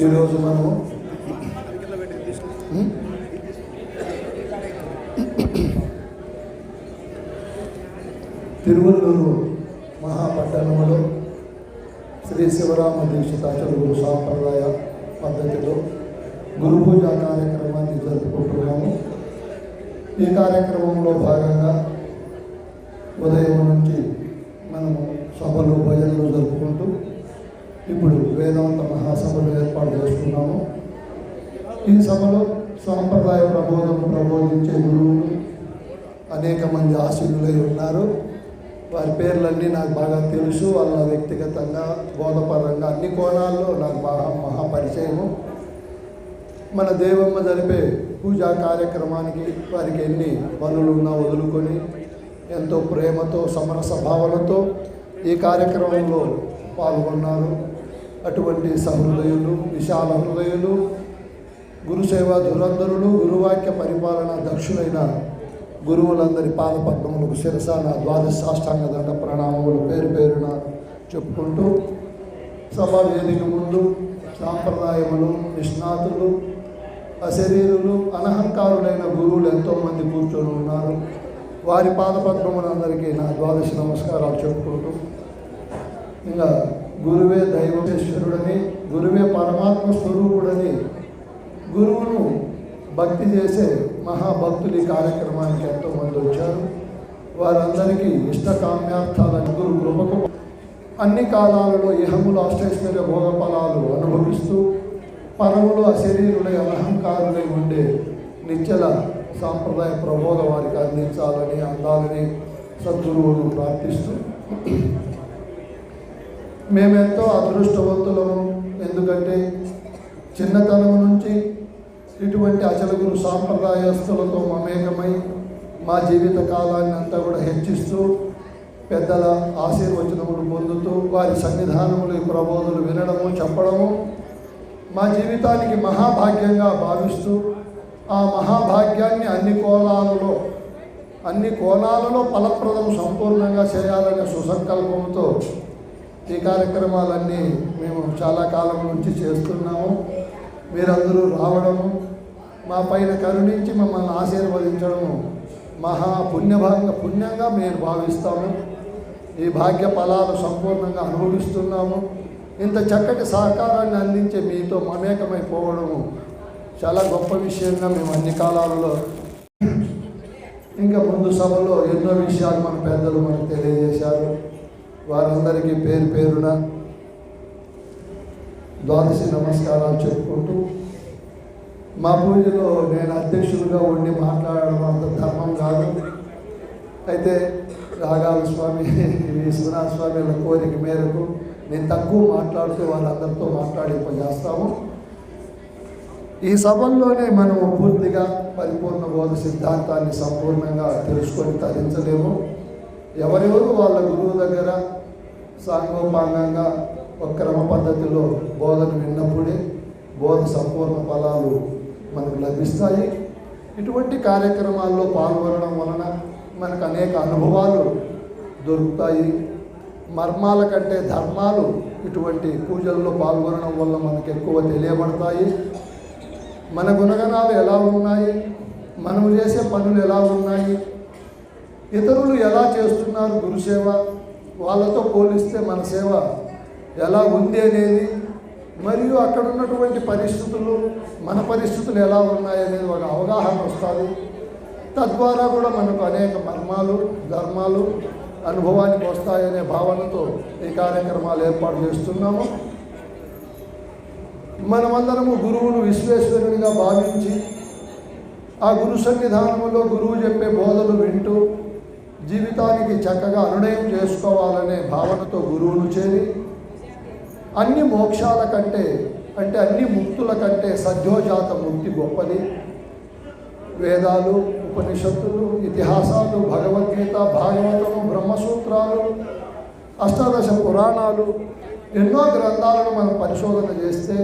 ఈరోజు మనము తిరువల్లూరు మహాపట్టణంలో శ్రీ శివరామ దీక్షితాచల గురు సాంప్రదాయ పద్ధతిలో గురు పూజ కార్యక్రమాన్ని జరుపుకుంటున్నాము. ఈ కార్యక్రమంలో భాగంగా ఉదయం నుంచి మనము సభలు భజనలు జరుపుకుంటూ ఇప్పుడు వేదాంత మహాసభలు ఏర్పాటు చేస్తున్నాము. ఈ సభలో సాంప్రదాయ ప్రబోధం ప్రబోధించే గురువులు అనేక మంది ఆశీనులై ఉన్నారు. వారి పేర్లన్నీ నాకు బాగా తెలుసు. వాళ్ళ వ్యక్తిగతంగా బోధపరంగా అన్ని కోణాల్లో నాకు బాగా మహాపరిచయము మన దేవమ్మ జరిపే పూజా కార్యక్రమానికి వారికి ఎన్ని పనులు ఉన్నా వదులుకొని ఎంతో ప్రేమతో సమరస భావనతో ఈ కార్యక్రమంలో పాల్గొన్నారు. అటువంటి సహృదయులు విశాల హృదయులు గురుసేవ ధురంధరులు గురువాక్య పరిపాలన దక్షులైన గురువులందరి పాదపద్మములకు శిరస నా ద్వాదశ సాష్టాంగ దండ ప్రణామములు పేరు పేరున చెప్పుకుంటూ సభా వేదిక ముందు సాంప్రదాయములు నిష్ణాతులు అశరీరులు అనహంకారులైన గురువులు ఎంతోమంది కూర్చొని ఉన్నారు. వారి పాదపద్మములందరికీ నా ద్వాదశ నమస్కారాలు చెప్పుకుంటూ ఇంకా గురువే దైవమేశ్వరుడని గురువే పరమాత్మ స్వరూపుడని గురువును భక్తి చేసే మహాభక్తులు ఈ కార్యక్రమానికి ఎంతోమంది వచ్చారు. వారందరికీ ఇష్టకామ్యార్థాలను గురు కృపకు అన్ని కాలాలలో ఇహములు అష్టైశ్వర్య భోగఫలాలు అనుభవిస్తూ పరములు అశరీరులై అనహంకారులై ఉండే నిత్యల సాంప్రదాయ ప్రబోధ వారికి అందించాలని అందాలని సద్గురువును ప్రార్థిస్తూ మేమెంతో అదృష్టవంతులము. ఎందుకంటే చిన్నతనం నుంచి ఇటువంటి అచలగురు సాంప్రదాయస్తులతో మమేకమై మా జీవిత కాలాన్ని అంతా కూడా హెచ్చిస్తూ పెద్దల ఆశీర్వచనములు పొందుతూ వారి సన్నిధానములు ఈ ప్రబోధులు వినడము చెప్పడము మా జీవితానికి మహాభాగ్యంగా భావిస్తూ ఆ మహాభాగ్యాన్ని అన్ని కోణాలలో అన్ని కోణాలలో ఫలప్రదం సంపూర్ణంగా చేయాలనే సుసంకల్పంతో ఈ కార్యక్రమాలన్నీ మేము చాలా కాలం నుంచి చేస్తున్నాము. మీరందరూ రావడము మా పైన కరుణించి మమ్మల్ని ఆశీర్వదించడము మహా పుణ్యభాగ పుణ్యంగా మేము భావిస్తాము. ఈ భాగ్య ఫలాలు సంపూర్ణంగా అనుభవిస్తున్నాము. ఇంత చక్కటి సహకారాన్ని అందించే మీతో మమేకమైపోవడము చాలా గొప్ప విషయంగా మేము అన్ని కాలాలలో ఇంకా ముందు సభలో ఎన్నో విషయాలు మన పెద్దలు మనకు తెలియజేశారు. వారందరికీ పేరు పేరున ద్వాదశి నమస్కారాలు చెప్పుకుంటూ మా పూజలో నేను అధ్యక్షులుగా ఉండి మాట్లాడడం అంత ధర్మం కాదు. అయితే రాగాల స్వామి విశ్వనాథ స్వామి కోరిక మేరకు నేను తక్కువ మాట్లాడుతూ వాళ్ళందరితో మాట్లాడింపజేస్తాము ఈ సభల్లోనే మనము పూర్తిగా పరిపూర్ణ బోధ సిద్ధాంతాన్ని సంపూర్ణంగా తెలుసుకొని తరించలేము. ఎవరెవరు వాళ్ళ గురువు దగ్గర సాంగోపాంగంగా ఒక క్రమ పద్ధతిలో బోధన విన్నప్పుడే బోధ సంపూర్ణ ఫలాలు మనకు లభిస్తాయి. ఇటువంటి కార్యక్రమాల్లో పాల్గొనడం వలన మనకు అనేక అనుభవాలు దొరుకుతాయి. మర్మాల కంటే ధర్మాలు ఇటువంటి పూజల్లో పాల్గొనడం వల్ల మనకు ఎక్కువ తెలియబడతాయి. మన గుణగణాలు ఎలా ఉన్నాయి? మనం చేసే పనులు ఎలా ఉన్నాయి? ఇతరులు ఎలా చేస్తున్నారు గురుసేవ వాళ్ళతో పోలిస్తే మన సేవ ఎలా ఉంది అనేది మరియు అక్కడ ఉన్నటువంటి పరిస్థితులు మన పరిస్థితులు ఎలా ఉన్నాయి అనేది ఒక అవగాహన వస్తుంది. తద్వారా కూడా మనకు అనేక మర్మాలు ధర్మాలు అనుభవానికి వస్తాయనే భావనతో ఈ కార్యక్రమాలు ఏర్పాటు చేస్తున్నాము. మనమందరము గురువును విశ్వేశ్వరునిగా భావించి ఆ గురు సన్నిధానంలో గురువు చెప్పే బోధలు వింటూ జీవితానికి చక్కగా అనునయం చేసుకోవాలనే భావనతో గురువును చేరి అన్ని మోక్షాల కంటే అంటే అన్ని ముక్తుల కంటే సద్యోజాత ముక్తి గొప్పది. వేదాలు ఉపనిషత్తులు ఇతిహాసాలు భగవద్గీత భాగవతము బ్రహ్మసూత్రాలు అష్టాదశ పురాణాలు ఎన్నో గ్రంథాలను మనం పరిశోధన చేస్తే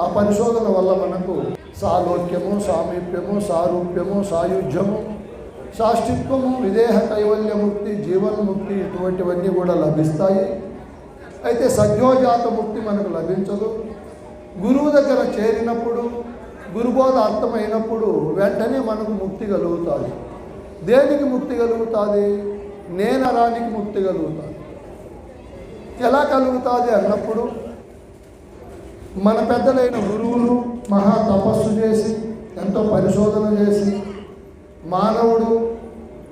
ఆ పరిశోధన వల్ల మనకు సాలోక్యము సామీప్యము సారూప్యము సాయుధ్యము సాష్టిత్వము విదేహ కైవల్యముక్తి జీవన్ముక్తి ఇటువంటివన్నీ కూడా లభిస్తాయి. అయితే సద్యోజాత ముక్తి మనకు లభించదు. గురువు దగ్గర చేరినప్పుడు గురుబోధ అర్థమైనప్పుడు వెంటనే మనకు ముక్తి కలుగుతుంది. దేనికి ముక్తి కలుగుతుంది? నేనరానికి ముక్తి కలుగుతుంది. ఎలా కలుగుతుంది అన్నప్పుడు మన పెద్దలైన గురువులు మహా తపస్సు చేసి ఎంతో పరిశోధన చేసి మానవుడు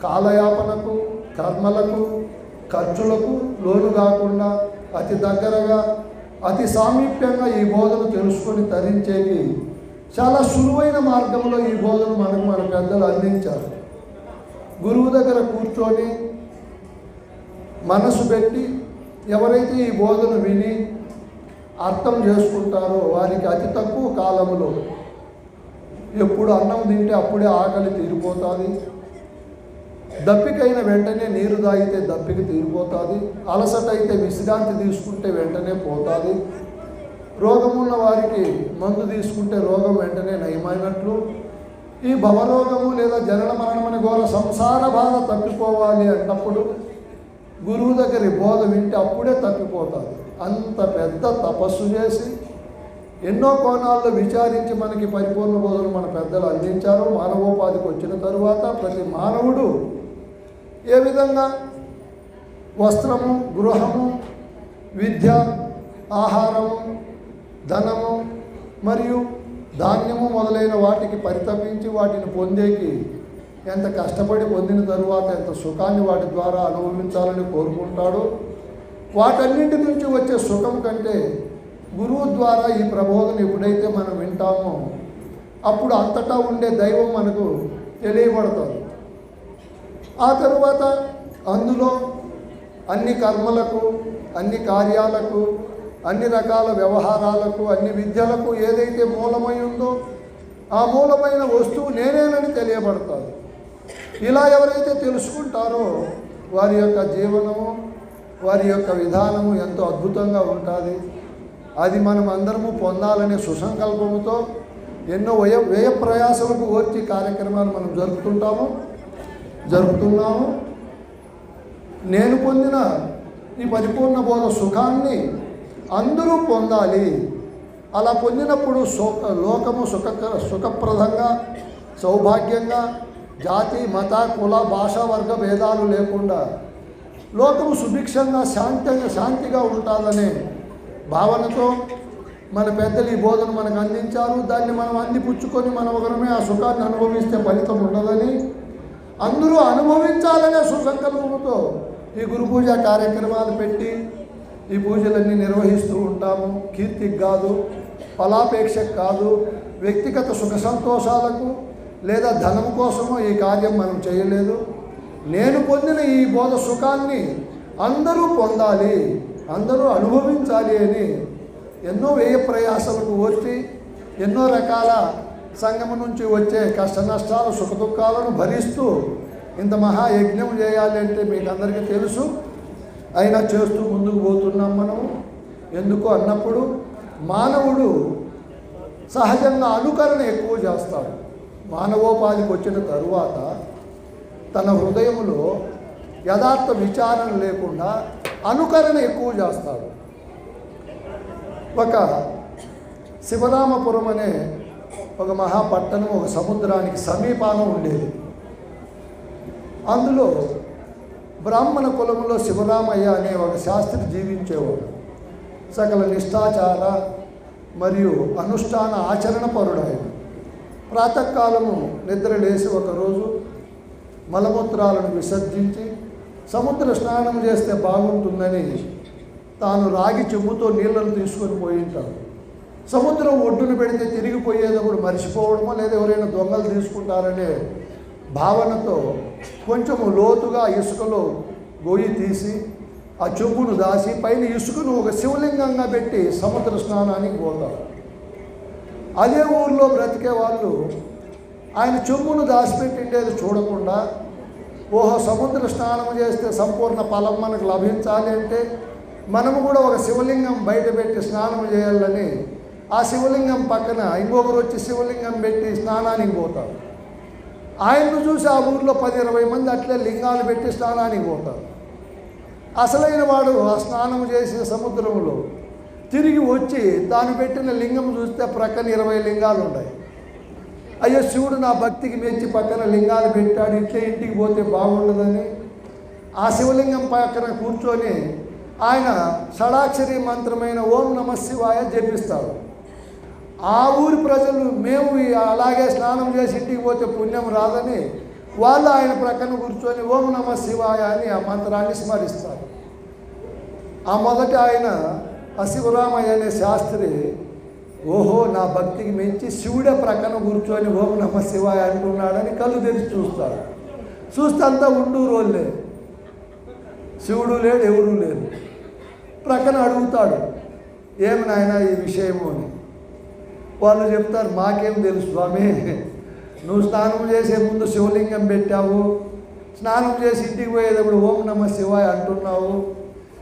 కాలయాపనకు కర్మలకు ఖర్చులకు లోను కాకుండా అతి దగ్గరగా అతి సామీప్యంగా ఈ బోధను తెలుసుకొని తరించేది చాలా సులువైన మార్గంలో ఈ బోధన మనకు మన పెద్దలు అందించారు. గురువు దగ్గర కూర్చొని మనసు పెట్టి ఎవరైతే ఈ బోధను విని అర్థం చేసుకుంటారో వారికి అతి తక్కువ కాలంలో ఎప్పుడు అన్నం తింటే అప్పుడే ఆకలి తీరిపోతుంది. దప్పికైన వెంటనే నీరు తాగితే దప్పిక తీరిపోతుంది. అలసట అయితే విశ్రాంతి తీసుకుంటే వెంటనే పోతుంది. రోగమున్న వారికి మందు తీసుకుంటే రోగం వెంటనే నయమైనట్లు. ఈ భవరోగము లేదా జనన మరణమని ఘోర సంసార బాధ తప్పిపోవాలి అన్నప్పుడు గురువు దగ్గరి బోధ వింటే అప్పుడే తప్పిపోతుంది. అంత పెద్ద తపస్సు చేసి ఎన్నో కోణాల్లో విచారించి మనకి పరిపూర్ణ బోధన మన పెద్దలు అందించారు. మానవోపాధికి వచ్చిన తరువాత ప్రతి మానవుడు ఏ విధంగా వస్త్రము గృహము విద్య ఆహారము ధనము మరియు ధాన్యము మొదలైన వాటికి పరితపించి వాటిని పొందేకి ఎంత కష్టపడి పొందిన తరువాత ఎంత సుఖాన్ని వాటి ద్వారా అనుభవించాలని కోరుకుంటాడో వాటన్నింటి నుంచి వచ్చే సుఖం కంటే గురువు ద్వారా ఈ ప్రబోధన ఎప్పుడైతే మనం వింటామో అప్పుడు అంతటా ఉండే దైవం మనకు తెలియబడుతుంది ఆ తరువాత అందులో అన్ని కర్మలకు అన్ని కార్యాలకు అన్ని రకాల వ్యవహారాలకు అన్ని విద్యలకు ఏదైతే మూలమై ఉందో ఆ మూలమైన వస్తువు నేనేనని తెలియబడతాను ఇలా ఎవరైతే తెలుసుకుంటారో వారి యొక్క జీవనము వారి యొక్క విధానము ఎంతో అద్భుతంగా ఉంటుంది. అది మనం అందరము పొందాలనే సుసంకల్పంతో ఎన్నో వ్యయ వ్యయ ప్రయాసలకు ఓర్చి కార్యక్రమాలు మనం జరుపుతుంటాము జరుపుతున్నాము. నేను పొందిన ఈ పరిపూర్ణ బోధ సుఖాన్ని అందరూ పొందాలి. అలా పొందినప్పుడు సుఖ లోకము సుఖ సుఖప్రదంగా సౌభాగ్యంగా జాతి మత కుల భాష వర్గ భేదాలు లేకుండా లోకము సుభిక్షంగా శాంతంగా శాంతిగా ఉంటుందనే భావనతో మన పెద్దలు ఈ బోధన మనకు అందించారు. దాన్ని మనం అందిపుచ్చుకొని మనం ఒకరమే ఆ సుఖాన్ని అనుభవిస్తే ఫలితం ఉండదని అందరూ అనుభవించాలనే సుసంకల్పంతో ఈ గురు పూజ కార్యక్రమాలు పెట్టి ఈ పూజలన్నీ నిర్వహిస్తూ ఉంటాము. కీర్తికి కాదు ఫలాపేక్షకు కాదు వ్యక్తిగత సుఖ సంతోషాలకు లేదా ధనం కోసమో ఈ కార్యం మనం చేయలేదు. నేను పొందిన ఈ బోధ సుఖాన్ని అందరూ పొందాలి. అందరూ అనుభవించాలి అని ఎన్నో వ్యయ ప్రయాసాలకు వచ్చి ఎన్నో రకాల సంగమ నుంచి వచ్చే కష్ట నష్టాలు సుఖ దుఃఖాలను భరిస్తూ ఇంత మహాయజ్ఞం చేయాలి అంటే మీకు అందరికీ తెలుసు. అయినా చేస్తూ ముందుకు పోతున్నాం మనం ఎందుకు? అన్నప్పుడు మానవుడు సహజంగా అనుకరణ ఎక్కువ చేస్తాడు. మానవోపాధికి వచ్చిన తరువాత తన హృదయంలో యథార్థ విచారణ లేకుండా అనుకరణ ఎక్కువ చేస్తాడు ఒక శివరామపురం అనే ఒక మహాపట్టణం ఒక సముద్రానికి సమీపాన ఉండేది. అందులో బ్రాహ్మణ కులంలో శివరామయ్య అనే ఒక శాస్త్రి జీవించేవాడు. సకల నిష్ఠాచార మరియు అనుష్ఠాన ఆచరణ పరుడు ప్రాతకాలము నిద్ర లేచి ఒకరోజు మలమూత్రాలను విసర్జించి సముద్ర స్నానం చేస్తే బాగుంటుందని తాను రాగి చెంబుతో నీళ్ళను తీసుకొని పోయి ఉంటాడు. సముద్రం ఒడ్డున పెడితే తిరిగిపోయేటప్పుడు మర్చిపోవడమో లేదా ఎవరైనా దొంగలు తీసుకుంటారనే భావనతో కొంచెం లోతుగా ఇసుకలో గొయ్యి తీసి ఆ చెంబును దాసి పైన ఇసుకను ఒక శివలింగంగా పెట్టి సముద్ర స్నానానికి పోతారు అదే ఊర్లో బ్రతికే వాళ్ళు ఆయన చెంబును దాచిపెట్టిండేది చూడకుండా ఓహో సముద్ర స్నానం చేస్తే సంపూర్ణ ఫలం మనకు లభించాలి అంటే మనము కూడా ఒక శివలింగం బయట పెట్టి స్నానం చేయాలని ఆ శివలింగం పక్కన ఇంకొకరు వచ్చి శివలింగం పెట్టి స్నానానికి పోతారు. ఆయన్ను చూసి ఆ ఊర్లో పది ఇరవై మంది అట్లే లింగాలు పెట్టి స్నానానికి పోతారు. అసలైన వాడు ఆ స్నానం చేసే సముద్రంలో తిరిగి వచ్చి తాను పెట్టిన లింగం చూస్తే ప్రక్కన ఇరవై లింగాలు ఉన్నాయి. అయ్యో శివుడు నా భక్తికి మెచ్చి పక్కన లింగాలు పెట్టాడు ఇట్లే ఇంటికి పోతే బాగుండదని. ఆ శివలింగం పక్కన కూర్చొని ఆయన షడాక్షరి మంత్రమైన ఓం నమ శివాయ జపిస్తాడు. ఆ ఊరి ప్రజలు మేము అలాగే స్నానం చేసి ఇంటికి పోతే పుణ్యం రాదని వాళ్ళు ఆయన ప్రక్కన కూర్చొని ఓం నమ శివాయ అని ఆ మంత్రాన్ని స్మరిస్తారు. ఆ మొదట ఆయన అశివరామయ్య శివరామయ్య అనే శాస్త్రి ఓహో నా భక్తికి మించి శివుడే ప్రక్కన కూర్చొని ఓం నమ శివాయ అంటున్నాడని కళ్ళు తెరిచి చూస్తాడు చూస్తే అంతా ఉండు రోల్లే శివుడు లేడు ఎవరూ లేరు. ప్రక్కన అడుగుతాడు ఏమి నాయన ఈ విషయము? అని. వాళ్ళు చెప్తారు మాకేం తెలుసు స్వామి నువ్వు స్నానం చేసే ముందు శివలింగం పెట్టావు. స్నానం చేసి ఇంటికి పోయేటప్పుడు ఓం నమ శివాయ అంటున్నావు.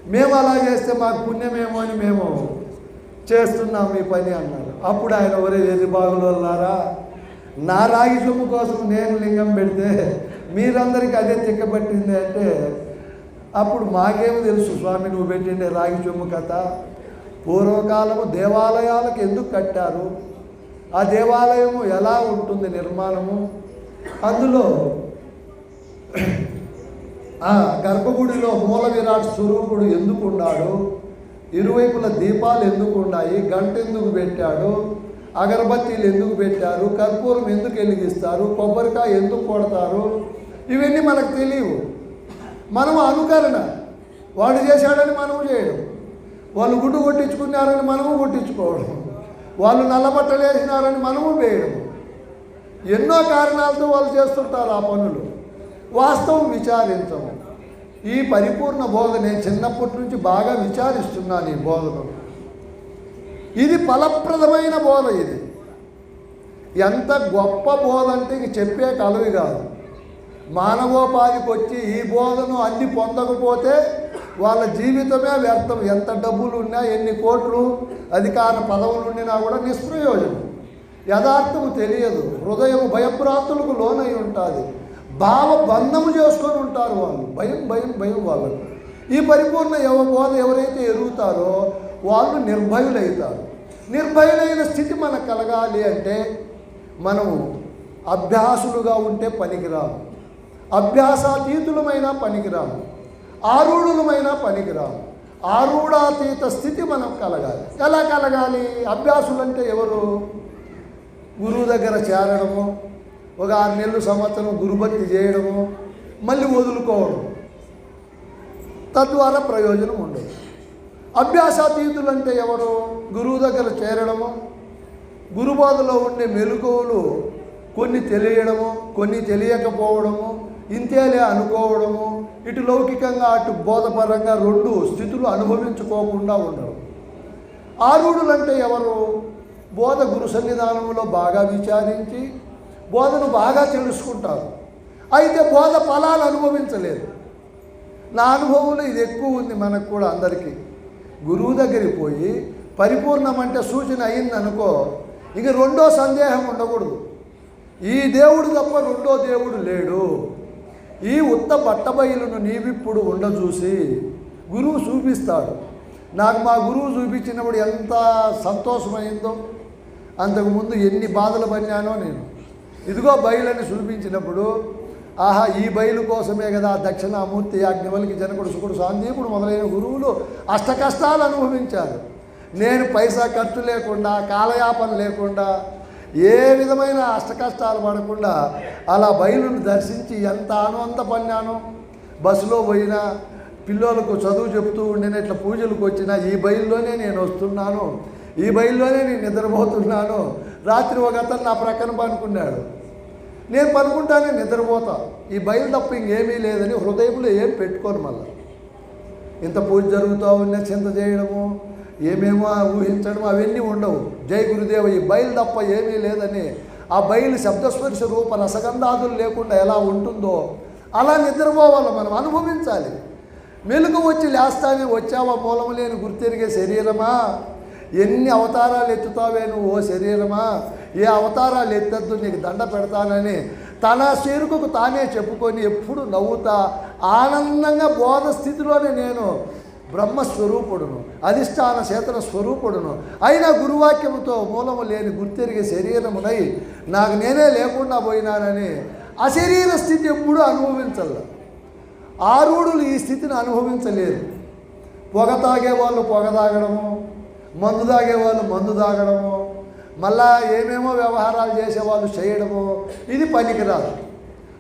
మేము అలా చేస్తే మాకు పుణ్యమేమో అని మేము చేస్తున్నాం ఈ పని అన్నారు అప్పుడు ఆయన ఒరే ఎది బాగులోలారా నా రాగి సొమ్ము కోసం నేను లింగం పెడితే మీరందరికీ అదే తిక్కబట్టింది అంటే అప్పుడు మాకేమి తెలుసు? స్వామి నువ్వు పెట్టిండే రాగి సొమ్ము కథ. పూర్వకాలము దేవాలయాలకు ఎందుకు కట్టారు? ఆ దేవాలయము ఎలా ఉంటుంది నిర్మాణము? అందులో ఆ గర్భగుడిలో మూల విరాట్ స్వరూపుడు ఎందుకు ఉన్నాడు? ఇరువైపుల దీపాలు ఎందుకు ఉన్నాయి? గంట ఎందుకు పెట్టాడు? అగరబత్తీలు ఎందుకు పెట్టారు? కర్పూరం ఎందుకు వెలిగిస్తారు? కొబ్బరికాయ ఎందుకు కొడతారు? ఇవన్నీ మనకు తెలియవు. మనం అనుకరణ. వాడు చేశాడని మనము చేయడం. వాళ్ళు గుడ్డు కొట్టించుకున్నారని మనము కొట్టించుకోవడం. వాళ్ళు నల్లబట్టలు వేసినారని మనము వేయడం. ఎన్నో కారణాలతో వాళ్ళు చేస్తుంటారు ఆ పనులు. వాస్తవం విచారించము. ఈ పరిపూర్ణ బోధ నేను చిన్నప్పటి నుంచి బాగా విచారిస్తున్నాను ఈ బోధను ఇది ఫలప్రదమైన బోధ ఇది. ఎంత గొప్ప బోధ అంటే ఇంక చెప్పే కలవి కాదు. మానవోపాధికి వచ్చి ఈ బోధను అన్ని పొందకపోతే వాళ్ళ జీవితమే వ్యర్థం. ఎంత డబ్బులు ఉన్నా ఎన్ని కోట్లు అధికార పదవులు ఉండినా కూడా నిష్ప్రయోజనం యథార్థము తెలియదు. హృదయం భయభ్రాంతులకు లోనై ఉంటుంది. భావ బంధము చేసుకొని ఉంటారు వాళ్ళు భయం భయం భయం వాళ్ళకు. ఈ పరిపూర్ణ ఎవ బోధ ఎవరైతే ఎరుగుతారో వాళ్ళు నిర్భయులవుతారు నిర్భయులైన స్థితి మనకు కలగాలి అంటే మనము అభ్యాసులుగా ఉంటే పనికిరాము. అభ్యాసాతీతులమైన పనికిరాము. ఆరూఢులమైన పనికిరాము. ఆరూఢాతీత స్థితి మనం కలగాలి. ఎలా కలగాలి? అభ్యాసులంటే ఎవరు? గురువు దగ్గర చేరడము ఒక ఆరు నెలలు సంవత్సరం గురుభక్తి చేయడము మళ్ళీ వదులుకోవడం. తద్వారా ప్రయోజనం ఉండదు. అభ్యాసాతీతులు అంటే ఎవరు? గురువు దగ్గర చేరడము గురుబాధలో ఉండే మెలుకువలు కొన్ని తెలియడము కొన్ని తెలియకపోవడము ఇంతేలే అనుకోవడము ఇటు లౌకికంగా అటు బోధపరంగా రెండు స్థితులు అనుభవించుకోకుండా ఉండడం ఆరుడులు అంటే ఎవరు? బోధ గురు సన్నిధానంలో బాగా విచారించి బోధను బాగా తెలుసుకుంటారు. అయితే బోధ ఫలాలు అనుభవించలేదు. నా అనుభవంలో ఇది ఎక్కువ ఉంది మనకు కూడా అందరికీ. గురువు దగ్గరికి పోయి పరిపూర్ణం అంటే సూచన అయిందనుకో ఇక రెండో సందేహం ఉండకూడదు. ఈ దేవుడు తప్ప రెండో దేవుడు లేడు. ఈ ఉత్త బట్టబయలును నీవిప్పుడు ఉండచూసి గురువు చూపిస్తాడు. నాకు మా గురువు చూపించినప్పుడు ఎంత సంతోషమైందో. అంతకుముందు ఎన్ని బాధలు పడినానో నేను. ఇదిగో బయలని చూపించినప్పుడు ఆహా ఈ బయలు కోసమే కదా దక్షిణామూర్తి అగ్నివల్కి జనకుడు సుకుడు సాందీపుడు మొదలైన గురువులు అష్ట కష్టాలు అనుభవించారు. నేను పైసా ఖర్చు లేకుండా కాలయాపన లేకుండా ఏ విధమైన అష్ట కష్టాలు పడకుండా అలా బయలును దర్శించి ఎంత అంత పన్నాను. బస్సులో పోయినా పిల్లలకు చదువు చెప్తూ ఉండిన ఇట్లా పూజలకు వచ్చినా ఈ బయల్లోనే నేను వస్తున్నాను. ఈ బయల్లోనే నేను నిద్రపోతున్నాను. రాత్రి ఒక అతను నా ప్రక్కన పనుకున్నాడు. నేను పనుకుంటానే నిద్రపోతా. ఈ బయలు తప్ప ఇంకేమీ లేదని హృదయంలో ఏం పెట్టుకోను మళ్ళీ. ఇంత పూజ జరుగుతూ ఉన్న చింత చేయడము ఏమేమో ఊహించడం అవన్నీ ఉండవు. జై గురుదేవ ఈ బయలు తప్ప ఏమీ లేదని ఆ బయలు శబ్దస్పర్శ రూప రసగంధాదులు లేకుండా ఎలా ఉంటుందో అలా నిద్రపోవాలి మనం అనుభవించాలి. మెలుగు వచ్చి లేస్తానే వచ్చావా మూలం లేని గుర్తెరిగే శరీరమా? ఎన్ని అవతారాలు ఎత్తుతావే నువ్వు ఓ శరీరమా? ఏ అవతారాలు ఎత్తద్దు? నీకు దండ పెడతానని తన చేరుకకు తానే చెప్పుకొని ఎప్పుడు నవ్వుతా ఆనందంగా బోధ స్థితిలోనే నేను బ్రహ్మస్వరూపుడును అధిష్టాన చేతన స్వరూపుడును. అయినా గురువాక్యముతో మూలము లేని గుర్తెరిగే శరీరమునై నాకు నేనే లేకుండా పోయినానని అశరీర స్థితి ఎప్పుడూ అనుభవించాల ఆరుడులు ఈ స్థితిని అనుభవించలేరు. పొగ తాగే వాళ్ళు పొగ తాగడము మందు తాగేవాళ్ళు మందు తాగడము మళ్ళా ఏమేమో వ్యవహారాలు చేసేవాళ్ళు చేయడము ఇది పనికిరాదు.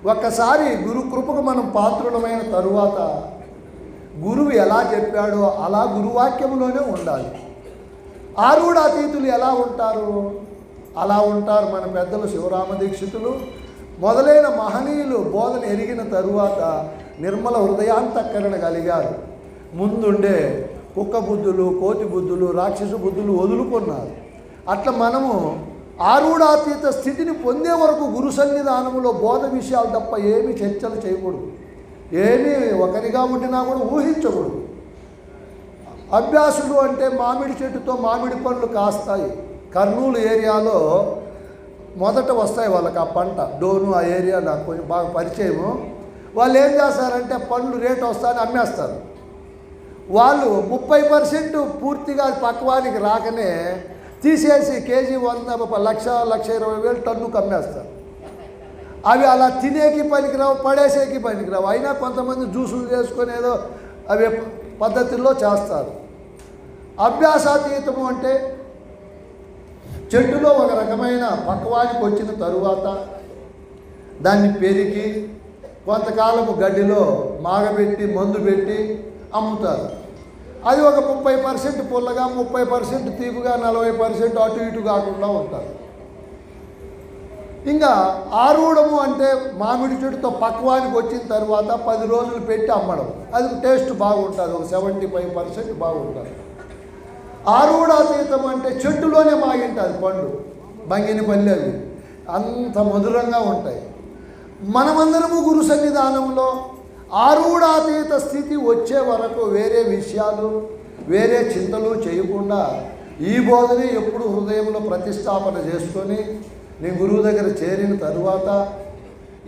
ఒక్కసారి గురు కృపకు మనం పాత్రులమైన తరువాత గురువు ఎలా చెప్పాడో అలా గురువాక్యంలోనే ఉండాలి. ఆరుడాతీతులు ఎలా ఉంటారు? అలా ఉంటారు మన పెద్దలు శివరామ దీక్షితులు. మొదలైన మహనీయులు బోధన ఎరిగిన తరువాత నిర్మల హృదయాంతఃకరణ కలిగారు. ముందుండే కుక్క బుద్ధులు కోతి బుద్ధులు రాక్షస బుద్ధులు వదులుకున్నారు. అట్లా మనము ఆరుడాతీత స్థితిని పొందే వరకు గురు సన్నిధానంలో బోధ విషయాలు తప్ప ఏమీ చర్చలు చేయకూడదు. ఏమీ ఒకరిగా ఉండినా కూడా ఊహించకూడదు. అభ్యాసుడు అంటే మామిడి చెట్టుతో మామిడి పండ్లు కాస్తాయి. కర్నూలు ఏరియాలో మొదట వస్తాయి వాళ్ళకి ఆ పంట. డోను ఆ ఏరియా నాకు కొంచెం బాగా పరిచయము. వాళ్ళు ఏం చేస్తారంటే పండ్లు రేటు వస్తాయని అమ్మేస్తారు. వాళ్ళు ముప్పై పర్సెంట్ పూర్తిగా పక్వానికి రాకనే తీసేసి కేజీ వంద ఒక లక్ష లక్ష ఇరవై వేలు టన్నుకు అమ్మేస్తారు అవి అలా తినేకి పనికిరావు పడేసేకి పనికిరావు. అయినా కొంతమంది జ్యూసులు చేసుకొని ఏదో అవి పద్ధతుల్లో చేస్తారు. అభ్యాసాతీతము అంటే చెట్టులో ఒక రకమైన పక్వానికి వచ్చిన తరువాత దాన్ని పెరిగి కొంతకాలము గడ్డిలో మాగబెట్టి మందు పెట్టి అమ్ముతారు. అది ఒక ముప్పై పర్సెంట్ పుల్లగా ముప్పై పర్సెంట్ తీపుగా నలభై పర్సెంట్ అటు ఇటు కాకుండా ఉంటారు. ఇంకా ఆరూడము అంటే మామిడి చెట్టుతో పక్వానికి వచ్చిన తర్వాత పది రోజులు పెట్టి అమ్మడం. అది టేస్ట్ బాగుంటుంది ఒక సెవెంటీ ఫైవ్ పర్సెంట్ బాగుంటుంది. ఆరూడాతీతం అంటే చెట్టులోనే మాగింటుంది పండు బంగిని పల్లె అవి అంత మధురంగా ఉంటాయి. మనమందరము గురు సన్నిధానంలో ఆరుడాతీత స్థితి వచ్చే వరకు వేరే విషయాలు వేరే చింతలు చేయకుండా ఈ బోధనే ఎప్పుడు హృదయంలో ప్రతిష్టాపన చేసుకొని నేను గురువు దగ్గర చేరిన తరువాత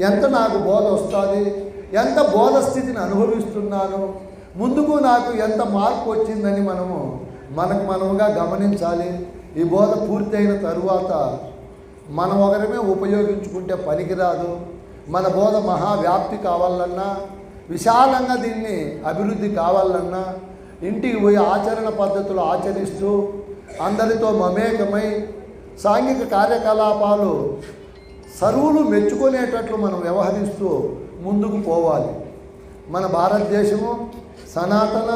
ఎంత నాకు బోధ వస్తుంది ఎంత బోధ స్థితిని అనుభవిస్తున్నాను ముందుకు నాకు ఎంత మార్పు వచ్చిందని మనము మనకు మనముగా గమనించాలి. ఈ బోధ పూర్తయిన తరువాత మనం ఒకరమే ఉపయోగించుకుంటే పనికిరాదు. మన బోధ మహావ్యాప్తి కావాలన్నా విశాలంగా దీన్ని అభివృద్ధి కావాలన్నా ఇంటికి పోయి ఆచరణ పద్ధతులు ఆచరిస్తూ అందరితో మమేకమై సాంఘిక కార్యకలాపాలు సరువులు మెచ్చుకునేటట్లు మనం వ్యవహరిస్తూ ముందుకు పోవాలి. మన భారతదేశము సనాతన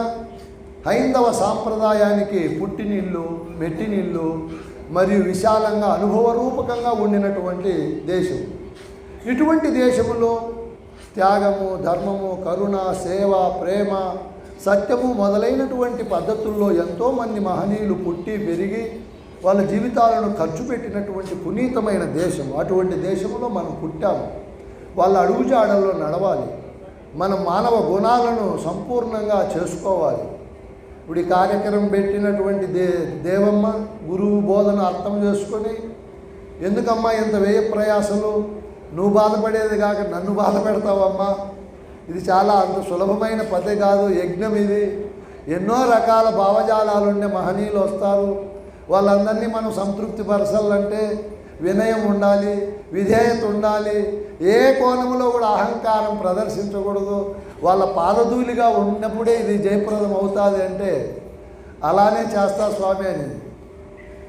హైందవ సాంప్రదాయానికి పుట్టినిల్లు మెట్టినిల్లు మరియు విశాలంగా అనుభవరూపకంగా ఉండినటువంటి దేశం. ఇటువంటి దేశములో త్యాగము ధర్మము కరుణ సేవ ప్రేమ సత్యము మొదలైనటువంటి పద్ధతుల్లో ఎంతోమంది మహనీయులు పుట్టి పెరిగి వాళ్ళ జీవితాలను ఖర్చు పెట్టినటువంటి పునీతమైన దేశం. అటువంటి దేశంలో మనం పుట్టాము. వాళ్ళ అడుగుజాడల్లో నడవాలి. మన మానవ గుణాలను సంపూర్ణంగా చేసుకోవాలి. ఇప్పుడు ఈ కార్యక్రమం పెట్టినటువంటి దే దేవమ్మ గురువు బోధన అర్థం చేసుకొని ఎందుకమ్మా ఇంత వ్యయ ప్రయాసలు నువ్వు బాధపడేది కాక నన్ను బాధ పెడతావమ్మా ఇది చాలా అంత సులభమైన పదే కాదు యజ్ఞం ఇది. ఎన్నో రకాల భావజాలాలుండే మహనీయులు వస్తారు. వాళ్ళందరినీ మనం సంతృప్తి పరచాలంటే వినయం ఉండాలి విధేయత ఉండాలి. ఏ కోణంలో కూడా అహంకారం ప్రదర్శించకూడదు. వాళ్ళ పాదధూలిగా ఉన్నప్పుడే ఇది జయప్రదం అవుతుంది అంటే అలానే చేస్తా స్వామి అని.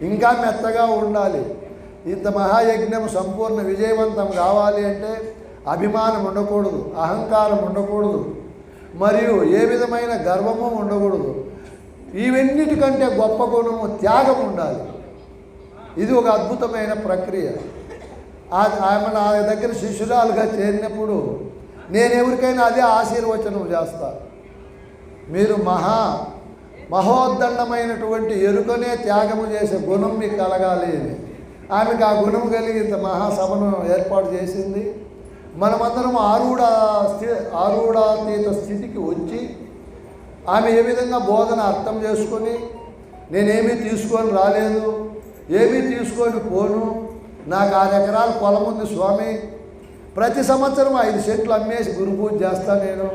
ఇంకా మెత్తగా ఉండాలి. ఇంత మహాయజ్ఞం సంపూర్ణ విజయవంతం కావాలి అంటే అభిమానం ఉండకూడదు అహంకారం ఉండకూడదు మరియు ఏ విధమైన గర్వము ఉండకూడదు. ఇవన్నిటికంటే గొప్ప గుణము త్యాగం ఉండాలి. ఇది ఒక అద్భుతమైన ప్రక్రియ. ఆమె నా దగ్గర శిష్యురాలుగా చేరినప్పుడు నేను ఎవరికైనా అదే ఆశీర్వచనం చేస్తా. మీరు మహా మహోద్దండమైనటువంటి ఎరుకనే త్యాగము చేసే గుణం మీకు కలగాలి అని. ఆమెకు ఆ గుణం కలిగి ఇంత మహాసభను ఏర్పాటు చేసింది. మనమందరం ఆరుడ స్థి ఆరూఢాతీత స్థితికి వచ్చి ఆమె ఏ విధంగా బోధన అర్థం చేసుకొని నేనేమీ తీసుకొని రాలేదు ఏమీ తీసుకొని పోను నాకు ఆరు ఎకరాల పొలం ఉంది స్వామి ప్రతి సంవత్సరం ఐదు సెట్లు అమ్మేసి గురు పూజ చేస్తా నేను.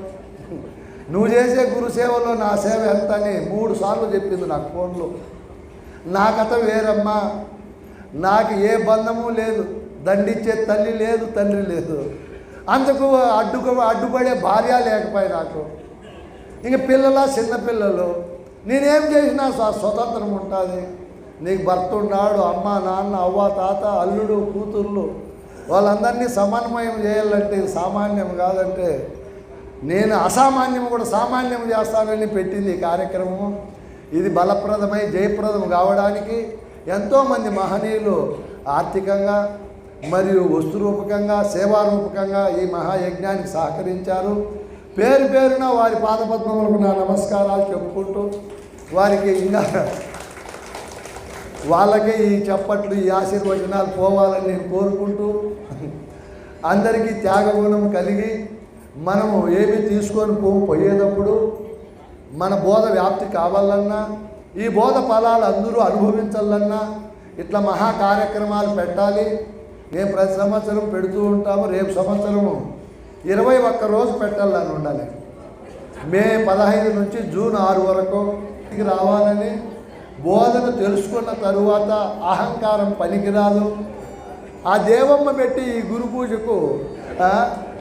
నువ్వు చేసే గురు సేవలో నా సేవ ఎంత అని మూడు సార్లు చెప్పింది నాకు ఫోన్లో. నా కథ వేరమ్మా నాకు ఏ బంధము లేదు. దండిచ్చే తల్లి లేదు తండ్రి లేదు. అందుకు అడ్డుకు అడ్డుపడే భార్య లేకపోయి నాకు. ఇంక పిల్లల చిన్నపిల్లలు నేనేం చేసినా స్వతంత్రం ఉంటుంది. నీకు భర్త ఉన్నాడు అమ్మ నాన్న అవ్వ తాత అల్లుడు కూతుర్లు. వాళ్ళందరినీ సమన్వయం చేయాలంటే సామాన్యం కాదంటే నేను అసామాన్యం కూడా సామాన్యం చేస్తానని పెట్టింది ఈ కార్యక్రమం ఇది బలప్రదమై జయప్రదం కావడానికి ఎంతోమంది మహనీయులు ఆర్థికంగా మరియు వస్తురూపకంగా సేవారూపకంగా ఈ మహాయజ్ఞానికి సహకరించారు. పేరు పేరున వారి పాదపద్మములకు నా నమస్కారాలు చెప్పుకుంటూ వారికి ఇంకా వాళ్ళకే ఈ చప్పట్లు ఈ ఆశీర్వచనాలు పోవాలని నేను కోరుకుంటూ అందరికీ త్యాగగుణం కలిగి మనము ఏమి తీసుకొని పో పోయేటప్పుడు మన బోధ వ్యాప్తి కావాలన్నా ఈ బోధ ఫలాలు అందరూ అనుభవించాలన్నా ఇట్లా మహా కార్యక్రమాలు పెట్టాలి. మేము ప్రతి సంవత్సరం పెడుతూ ఉంటాము రేపు సంవత్సరము ఇరవై ఒక్క రోజు పెట్టాలని ఉండాలి. మే పదహైదు నుంచి జూన్ ఆరు వరకు రావాలని బోధన తెలుసుకున్న తరువాత అహంకారం పనికిరాదు. ఆ దేవమ్మ పెట్టి ఈ గురు పూజకు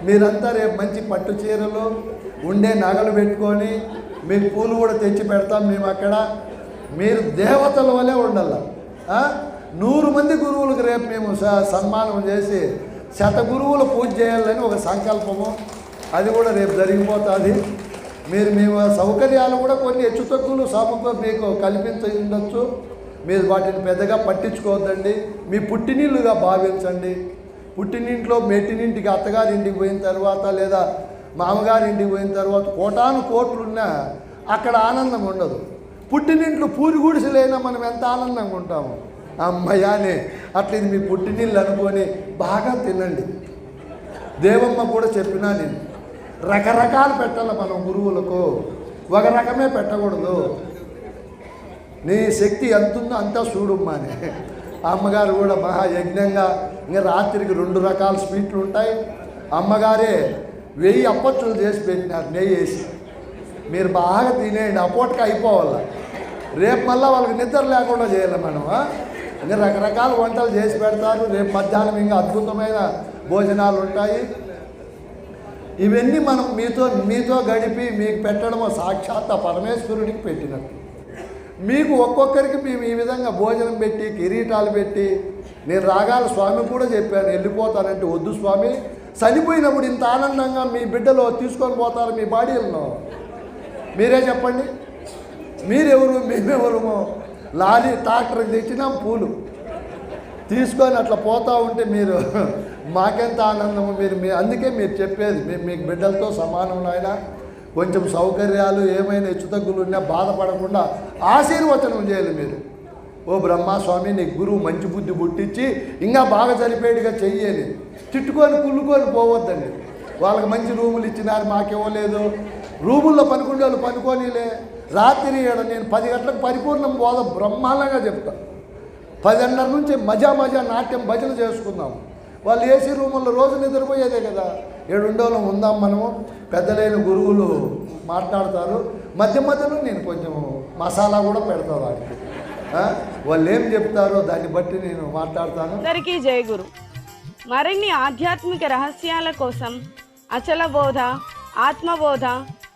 మీరంతా రేపు మంచి పట్టు చీరలు ఉండే నగలు పెట్టుకొని మీకు పూలు కూడా తెచ్చి పెడతాం మేము అక్కడ. మీరు దేవతల వలె ఉండాల. నూరు మంది గురువులకు రేపు మేము సన్మానం చేసి శత గురువుల పూజ చేయాలని ఒక సంకల్పము. అది కూడా రేపు జరిగిపోతుంది. మీరు మీ సౌకర్యాలు కూడా కొన్ని హెచ్చు తగ్గులు సమగ్ర మీకు కల్పించి ఉండొచ్చు. మీరు వాటిని పెద్దగా పట్టించుకోవద్దండి. మీ పుట్టినీళ్ళుగా భావించండి. పుట్టినింట్లో మెట్టినింటికి అత్తగారింటికి పోయిన తర్వాత లేదా మామగారింటికి పోయిన తర్వాత కోటాను కోట్లున్నా అక్కడ ఆనందం ఉండదు. పుట్టినింట్లో పూరి మనం ఎంత ఆనందంగా ఉంటాము? అమ్మయానే అట్లా ఇది మీ పుట్టినీళ్ళు అనుకొని బాగా తినండి. దేవమ్మ కూడా చెప్పినా నేను రకరకాలు పెట్టాలి మనం గురువులకు ఒక రకమే పెట్టకూడదు. నీ శక్తి ఎంత ఉందో అంతా చూడుమ్మానే ఆ అమ్మగారు కూడా మహా యజ్ఞంగా ఇంకా రాత్రికి రెండు రకాల స్వీట్లు ఉంటాయి. అమ్మగారే వెయ్యి అప్పచ్చులు చేసి పెట్టినారు నెయ్యి వేసి. మీరు బాగా తినేయండి అపోటకి అయిపోవాలి. రేపు మళ్ళీ వాళ్ళకి నిద్ర లేకుండా చేయాలి మనం అన్ని రకరకాల వంటలు చేసి పెడతారు. రేపు మధ్యాహ్నం ఇంకా అద్భుతమైన భోజనాలు ఉంటాయి. ఇవన్నీ మనం మీతో మీతో గడిపి మీకు పెట్టడం సాక్షాత్ పరమేశ్వరుడికి పెట్టినట్టు. మీకు ఒక్కొక్కరికి మేము ఈ విధంగా భోజనం పెట్టి కిరీటాలు పెట్టి నేను రాగాల స్వామి కూడా చెప్పాను వెళ్ళిపోతానంటే వద్దు స్వామి. చనిపోయినప్పుడు ఇంత ఆనందంగా మీ బిడ్డలో తీసుకొని పోతారు మీ బాడీలను. మీరే చెప్పండి. మీరెవరు మేమెవరము. లారీ ట్రాక్టర్ తెచ్చినాం పూలు. తీసుకొని అట్లా పోతా ఉంటే మీరు మాకెంత ఆనందము మీరు మీ అందుకే మీరు చెప్పేది. మేము మీకు బిడ్డలతో సమానం నాయన. కొంచెం సౌకర్యాలు ఏమైనా హెచ్చుతగ్గులు ఉన్నా బాధపడకుండా ఆశీర్వచనం చేయాలి మీరు. ఓ బ్రహ్మస్వామి నీ గురువు మంచి బుద్ధి పుట్టించి ఇంకా బాగా సరిపోయేట్టుగా చెయ్యాలి. తిట్టుకొని కుళ్ళుకొని పోవద్దండి. వాళ్ళకి మంచి రూములు ఇచ్చినారు మాకివ్వలేదు రూముల్లో పనుకునే వాళ్ళు పనుకోనిలే. రాత్రి ఈడ నేను పది గంటలకు పరిపూర్ణం బోధ బ్రహ్మాండంగా చెప్తాను పదిన్నర నుంచి మజా మజా నాట్యం భజన చేసుకుందాం. వాళ్ళు ఏసీ రూముల్లో రోజు నిద్రపోయేదే కదా. ఏడుండోళ్ళం ఉందాం మనము. పెద్దలైన గురువులు మాట్లాడతారు. మధ్య మధ్యలో నేను కొంచెం మసాలా కూడా పెడతాను వాడికి. వాళ్ళు ఏం చెప్తారో దాన్ని బట్టి నేను మాట్లాడతాను. అందరికీ జయ గురు. మరిన్ని ఆధ్యాత్మిక రహస్యాల కోసం అచల బోధ ఆత్మబోధ